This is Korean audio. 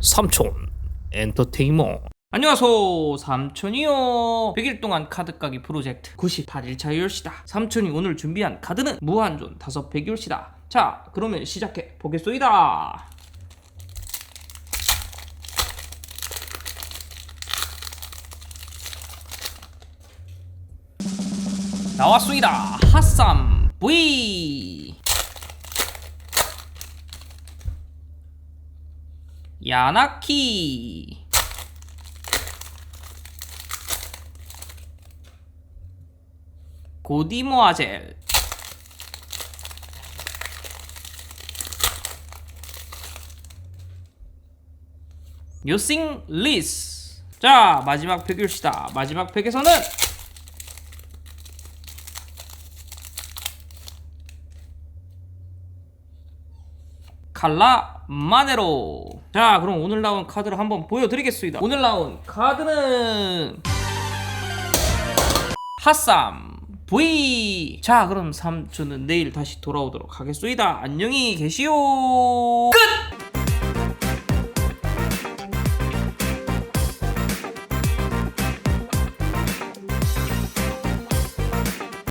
삼촌 엔터테인먼트 안녕하세요 삼촌이요. 100일 동안 카드 까기 프로젝트 98일차 열시다. 삼촌이 오늘 준비한 카드는 무한존 5팩 열시다. 자 그러면 시작해 보겠소이다. 나왔소이다. 핫삼 V 야나키. 고디모아젤. 요싱 리스. 자 마지막 팩일시다. 마지막 팩에서는 칼라 마네로 자 그럼 오늘 나온 카드를 한번 보여드리겠습니다. 오늘 나온 카드는 핫삼 V 자 그럼 삼촌은 내일 다시 돌아오도록 하겠습니다. 안녕히 계시오. 끝